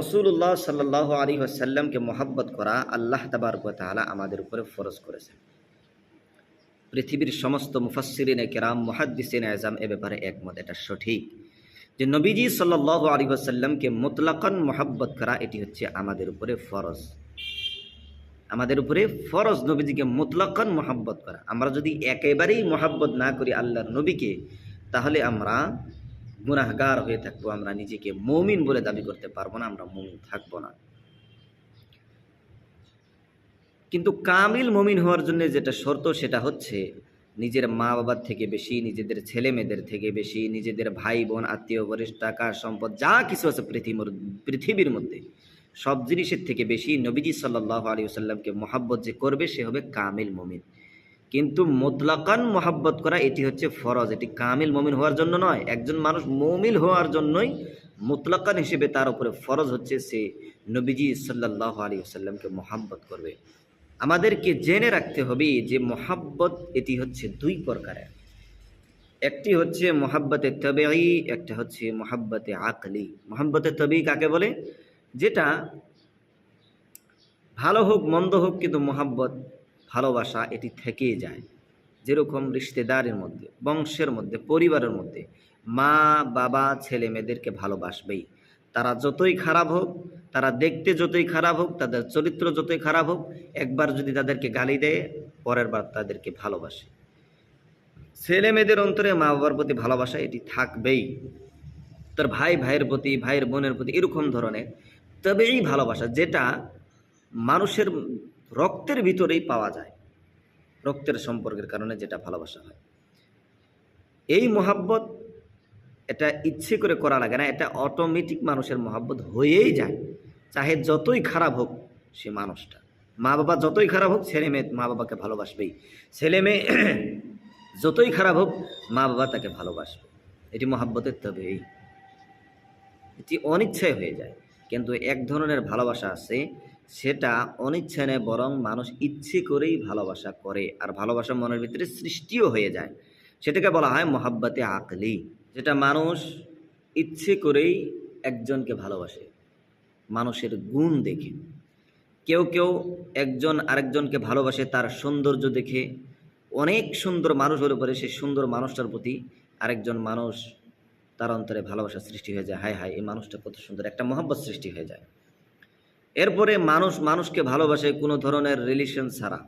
রসুল্লাহ সাল্লাহ আলী আসাল্লামকে মোহাব্বত করা আল্লাহ তাবারক তাআলা আমাদের উপরে ফরজ করেছেন। পৃথিবীর সমস্ত মুফাসসিরিনে কেরাম, মুহাদ্দিসিন আজম এ ব্যাপারে একমত, এটা সঠিক। যে নবীজি সাল্লাহ আলী আসাল্লামকে মুতলাকান মোহাব্বত করা, এটি হচ্ছে আমাদের উপরে ফরজ। আমাদের উপরে ফরজ নবীজিকে মুতলাকান মোহাব্বত করা। আমরা যদি একেবারেই মোহাব্বত না করি আল্লাহর নবীকে, তাহলে আমরা গুনাহগার হয়ে থাকব, আমরা নিজেকে মমিন বলে দাবি করতে পারব না, আমরা মমিন থাকব না। কিন্তু কামিল মমিন হওয়ার জন্য যেটা শর্ত, সেটা হচ্ছে নিজের মা বাবার থেকে বেশি, নিজেদের ছেলে মেয়েদের থেকে বেশি, নিজেদের ভাই বোন আত্মীয়, বরিষ্ঠ, টাকা, সম্পদ, যা কিছু আছে পৃথিবীর পৃথিবীর মধ্যে, সব জিনিসের থেকে বেশি নবীজি সাল্লাহ আলী সাল্লামকে মোহাব্বত যে করবে, সে হবে কামিল মমিন। কিন্তু মোতলাকান মোহাব্বত করা এটি হচ্ছে ফরজ। এটি কামিল মমিন হওয়ার জন্য নয়, একজন মানুষ মমিল হওয়ার জন্যই মোতলাকান হিসেবে তার উপরে ফরজ হচ্ছে সে নবীজি সাল্লাহ আলী সাল্লামকে মোহাব্বত করবে। আমাদেরকে জেনে রাখতে হবে যে মোহাব্বত এটি হচ্ছে দুই প্রকারের। একটি হচ্ছে মোহাব্বতে তবেই একটা হচ্ছে মোহাব্বতে আকলি। মোহাব্বতে তবেই কাকে বলে? যেটা ভালো হোক, মন্দ হোক, কিন্তু মোহাব্বত ভালোবাসা এটি থেকেই যায়। যেরকম রিশতেদারের মধ্যে, বংশের মধ্যে, পরিবারের মধ্যে মা, বাবা, ছেলে মেয়েদেরকে ভালোবাসবেই। তারা যতই খারাপ হোক, তারা দেখতে যতই খারাপ হোক, তাদের চরিত্র যতই খারাপ হোক, একবার যদি তাদেরকে গালি দেয়, পরের বার তাদেরকে ভালোবাসে। ছেলে মেয়েদের অন্তরে মা বাবার প্রতি ভালোবাসা এটি থাকবেই। তার ভাই, ভাইয়ের প্রতি, ভাইয়ের বোনের প্রতি এরকম ধরনের তবে এই ভালোবাসা যেটা মানুষের রক্তের ভিতরেই পাওয়া যায়। রক্তের সম্পর্কের কারণে যেটা ভালোবাসা হয়। এই মোহাব্বত এটা ইচ্ছে করে করা লাগে না, এটা অটোমেটিক মানুষের মহাব্বত হয়েই যায়। চাহে যতই খারাপ হোক সে মানুষটা। মা বাবা যতই খারাপ হোক ছেলে মেয়ে মা বাবাকে ভালোবাসবেই। ছেলে মেয়ে যতই খারাপ হোক মা বাবা তাকে ভালোবাসবে। এটি মহাব্বতের তবেই। এটি অনিচ্ছায় হয়ে যায়। কিন্তু এক ধরনের ভালোবাসা আছে সেটা অনিচ্ছা নেয় বরং মানুষ ইচ্ছে করেই ভালোবাসা করে আর ভালোবাসা মনের ভিতরে সৃষ্টিও হয়ে যায়। সেটাকে বলা হয় মহাব্বতে আকলি। যেটা মানুষ ইচ্ছে করেই একজনকে ভালোবাসে, মানুষের গুণ দেখে। কেউ কেউ একজন আরেকজনকে ভালোবাসে, তার সৌন্দর্য দেখে। অনেক সুন্দর মানুষ হলে পরে সেই সুন্দর মানুষটার প্রতি আরেকজন মানুষ তার অন্তরে ভালোবাসা সৃষ্টি হয়ে যায়। হায় হায়, এই মানুষটা কত সুন্দর। একটা মহব্বত সৃষ্টি হয়ে যায়। এরপরে মানুষ, মানুষকে ভালোবাসে কোনো ধরনের রিলেশন ছাড়া,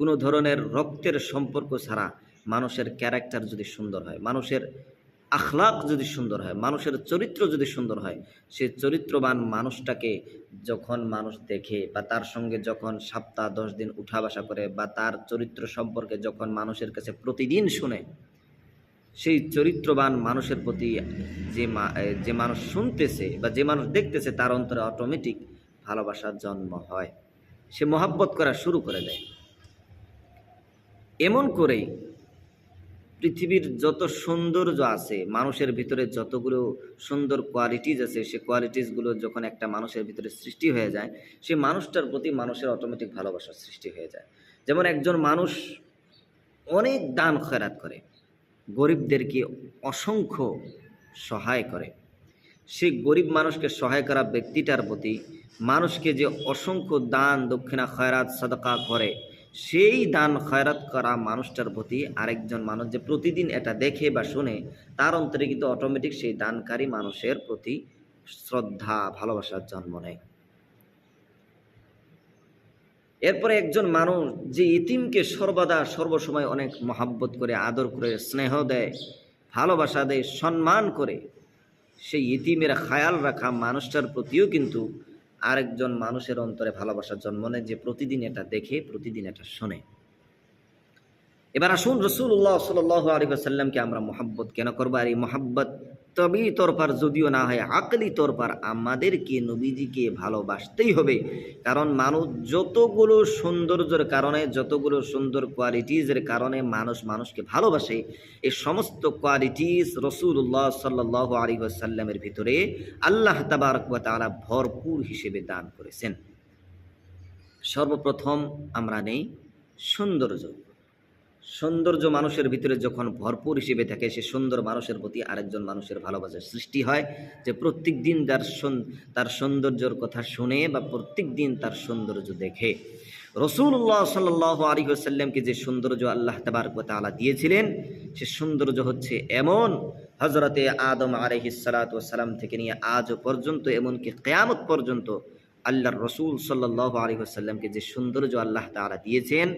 কোনো ধরনের রক্তের সম্পর্ক ছাড়া মানুষের ক্যারেক্টার যদি সুন্দর হয়, মানুষের আখলাক যদি সুন্দর হয়, মানুষের চরিত্র যদি সুন্দর হয়, সে চরিত্রবান মানুষটাকে যখন মানুষ দেখে বা তার সঙ্গে যখন সপ্তাহ দশ দিন উঠা বসা করে বা তার চরিত্র সম্পর্কে যখন মানুষের কাছে প্রতিদিন শুনে, সেই চরিত্রবান মানুষের প্রতি যে যে মানুষ শুনতেছে বা যে মানুষ দেখতেছে তার অন্তরে অটোমেটিক ভালোবাসার জন্ম হয়। সে মহাব্বত করা শুরু করে দেয়। এমন করেই পৃথিবীর যত সৌন্দর্য আছে, মানুষের ভিতরে যতগুলো সুন্দর কোয়ালিটিজ আছে, সে কোয়ালিটিসগুলো যখন একটা মানুষের ভিতরে সৃষ্টি হয়ে যায়, সে মানুষটার প্রতি মানুষের অটোমেটিক ভালোবাসার সৃষ্টি হয়ে যায়। যেমন একজন মানুষ অনেক দান খয়রাত করে, গরিবদেরকে অসংখ্য সহায় করে। সেই গরিব মানুষকে সহায় করা ব্যক্তিটার প্রতি মানুষকে যে অসংখ্য দান, দক্ষিণা, খয়রাত, সদকা করে, সেই দান, খয়রাত করা মানুষটার প্রতি আরেকজন মানুষ যে প্রতিদিন এটা দেখে বা শুনে, তার অন্তরে কিন্তু অটোমেটিক সেই দানকারী মানুষের প্রতি শ্রদ্ধা, ভালোবাসার জন্ম নেয়। এরপরে একজন মানুষ যে ইতিমকে সর্বদা, সর্বসময় অনেক মহাব্বত করে, আদর করে, স্নেহ দেয়, ভালোবাসা দেয়, সম্মান করে সেই ইতিমের খায়াল রাখা মানুষটার প্রতিও কিন্তু আরেকজন মানুষের অন্তরে ভালোবাসার জন্ম নেয় যে প্রতিদিন এটা দেখে, প্রতিদিন এটা শোনে। এবার আসুন রসুল্লাহ সাল আলী সাল্লামকে আমরা মোহাব্বত কেন করব? আর এই মোহাব্বত তবেই তোরপার যদিও না হয়, আকলি তোরপার আমাদেরকে নবীজিকে ভালোবাসতেই হবে। কারণ মানুষ যতগুলো সৌন্দর্যের কারণে, যতগুলো সুন্দর কোয়ালিটিজের কারণে মানুষ মানুষকে ভালোবাসে এই সমস্ত কোয়ালিটিস রসুল্লাহ সাল্লাহ আলী সাল্লামের ভিতরে আল্লাহ তাবারক ওয়া ভরপুর হিসেবে দান করেছেন। সর্বপ্রথম আমরা নেই সৌন্দর্য। সৌন্দর্য মানুষের ভিতরে যখন ভরপুর হিসেবে থাকে, সে সুন্দর মানুষের প্রতি আরেকজন মানুষের ভালোবাসার সৃষ্টি হয়। যে প্রত্যেক দিন তার সৌন- তার সৌন্দর্যর কথা শুনে বা প্রত্যেক দিন তার সৌন্দর্য দেখে। রসুল্লাহ সাল্লাহ আলী সাল্লামকে যে সৌন্দর্য আল্লাহ তাবারক তাআলা দিয়েছিলেন, সে সৌন্দর্য হচ্ছে এমন হজরতে আদম আলহিসালাম থেকে নিয়ে আজও পর্যন্ত এমনকি কেয়ামত পর্যন্ত আল্লাহর রসুল সাল্লাহ আলী সাল্লামকে যে সৌন্দর্য আল্লাহ তাআলা দিয়েছেন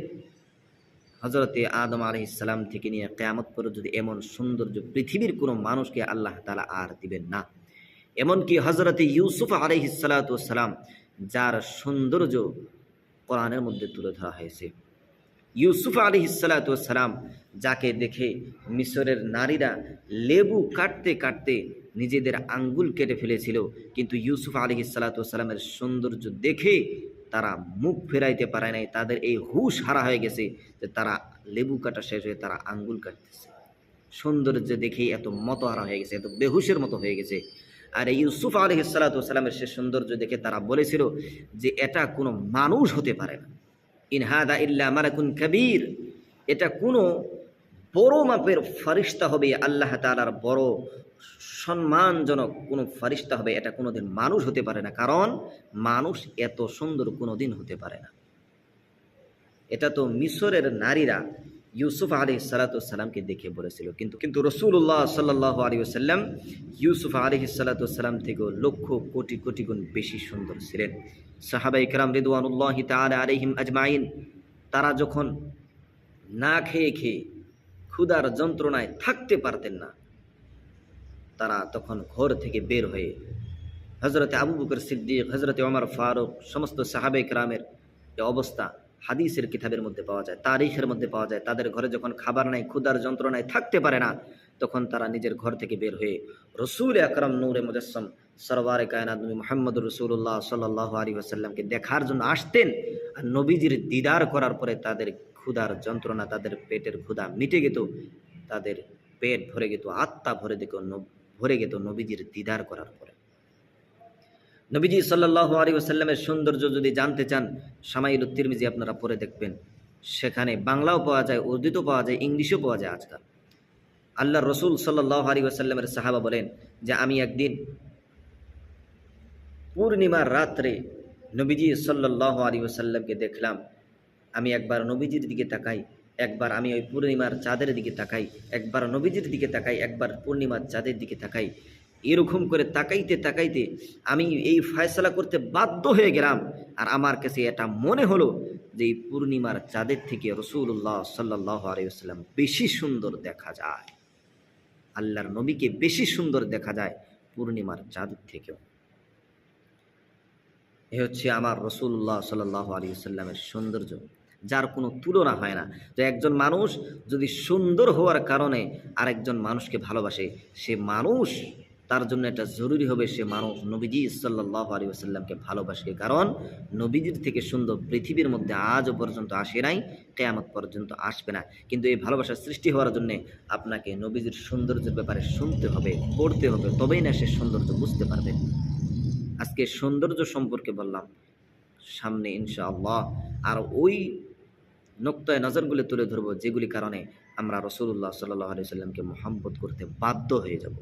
হজরতে আদম আলহিসাল্লাম থেকে নিয়ে কেয়ামত পর্যন্ত এমন সৌন্দর্য পৃথিবীর কোনো মানুষকে আল্লাহ তালা আর দিবেন না। এমনকি হজরতে ইউসুফ আলহিসাল্লাম যার সৌন্দর্য কোরআনের মধ্যে তুলে ধরা হয়েছে। ইউসুফ আলী সালাম যাকে দেখে মিশরের নারীরা লেবু কাটতে কাটতে নিজেদের আঙ্গুল কেটে ফেলেছিল, কিন্তু ইউসুফ আলী সালামের সৌন্দর্য দেখে তারা মুখ ফেরাইতে পারে নাই, তাদের এই হুশ হারা হয়ে গেছে যে তারা লেবু কাটা শেষ হয়ে তারা আঙ্গুল কাটতেছে। সৌন্দর্য দেখেই এত মতহারা হয়ে গেছে, এত বেহুশের মতো হয়ে গেছে। আর এই ইউসুফ আলহ সালাতামের সে সৌন্দর্য দেখে তারা বলেছিল যে এটা কোনো মানুষ হতে পারে না। ইনহাদা ইল্লা মালাকুন কবির, এটা কোনো বড় মাপের ফারিস্তা হবে আল্লাহ তালার বড় সম্মানজনক কোনো ফারিস্তা হবে, এটা কোনোদিন মানুষ হতে পারে না। কারণ মানুষ এত সুন্দর কোনোদিন হতে পারে না। এটা তো মিশরের নারীরা ইউসুফ আলী সালাতামকে দেখে বলেছিল। কিন্তু কিন্তু রসুল্লাহ সাল্লাহ আলী সাল্লাম ইউসুফ আলী সালাতাম থেকেও লক্ষ কোটি কোটি গুণ বেশি সুন্দর ছিলেন। সাহাবাই কালাম রিদওয়ানুল্লাহ তালা আলহিম আজমাইন, তারা যখন না খেয়ে খেয়ে ক্ষুধার যন্ত্রণায় থাকতে পারতেন না। তারা তখন ঘর থেকে বের হয়ে হজরতে আবু বকর সিদ্দিক হজরতে ওমর ফারুক, সমস্ত সাহাবে গ্রামের যে অবস্থা হাদিসের কিতাবের মধ্যে পাওয়া যায়, তারিখের মধ্যে পাওয়া যায়। তাদের ঘরে যখন খাবার নাই ক্ষুদার যন্ত্রণায় থাকতে পারে না তখন তারা নিজের ঘর থেকে বের হয়ে রসুল আকরম নূরে মুজাসম সরওয়ারে কায়নাত নবী মোহাম্মদ রসুল্লাহ সাল্লাহ আলী আসাল্লামকে দেখার জন্য আসতেন। আর নবীজির দিদার করার পরে তাদের ক্ষুধার যন্ত্রণা, তাদের পেটের ক্ষুধা মিটে যেত তাদের পেট ভরে যেত আত্মা ভরে যেত ভরে যেত নবীজির দিদার করার পরে। নবীজি সাল্লাহ আলী ওসাল্লামের সৌন্দর্য যদি জানতে চান, সামাইল তিরমিজি আপনারা পরে দেখবেন। সেখানে বাংলাও পাওয়া যায়, উর্দুতেও পাওয়া যায়, ইংলিশও পাওয়া যায় আজকাল। আল্লাহ রসুল সাল্লাহ আলী ওসাল্লামের সাহাবা বলেন যে আমি একদিন পূর্ণিমার রাত্রে নবীজি সাল্লাহ আলী ওসাল্লামকে দেখলাম। আমি একবার নবীজির দিকে তাকাই, একবার আমি ওই পূর্ণিমার চাঁদের দিকে তাকাই, একবার নবীজির দিকে তাকাই, একবার পূর্ণিমার চাঁদের দিকে তাকাই। এরকম করে তাকাইতে তাকাইতে আমি এই ফয়সলা করতে বাধ্য হয়ে গেলাম। আর আমার কাছে এটা মনে হলো যে এই পূর্ণিমার চাঁদের থেকে রসুল্লাহ সাল্লাহ আলাইসাল্লাম বেশি সুন্দর দেখা যায়। আল্লাহর নবীকে বেশি সুন্দর দেখা যায় পূর্ণিমার চাঁদ থেকেও। এ হচ্ছে আমার রসুল্লাহ সাল্লাহ আলী সাল্লামের সৌন্দর্য, যার কোনো তুলনা হয় না। তো একজন মানুষ যদি সুন্দর হওয়ার কারণে আরেকজন মানুষকে ভালোবাসে, সে মানুষ তার জন্য এটা জরুরি হবে সে মানুষ নবীজি সাল্লাহ আলী আসাল্লামকে ভালোবাসে। কারণ নবীজির থেকে সুন্দর পৃথিবীর মধ্যে আজও পর্যন্ত আসে নাই, কেয়ামত পর্যন্ত আসবে না। কিন্তু এই ভালোবাসার সৃষ্টি হওয়ার জন্য আপনাকে নবীজির সৌন্দর্যের ব্যাপারে শুনতে হবে, পড়তে হবে, তবেই না সে সৌন্দর্য বুঝতে পারবে। আজকে সৌন্দর্য সম্পর্কে বললাম, সামনে ইনশাআল্লাহ আর ওই নোক্তায় নজরগুলি তুলে ধরবো যেগুলি কারণে আমরা রসুল্লাহ সাল্লাহ আলি সাল্লামকে মোহাম্মত করতে বাধ্য হয়ে যাব।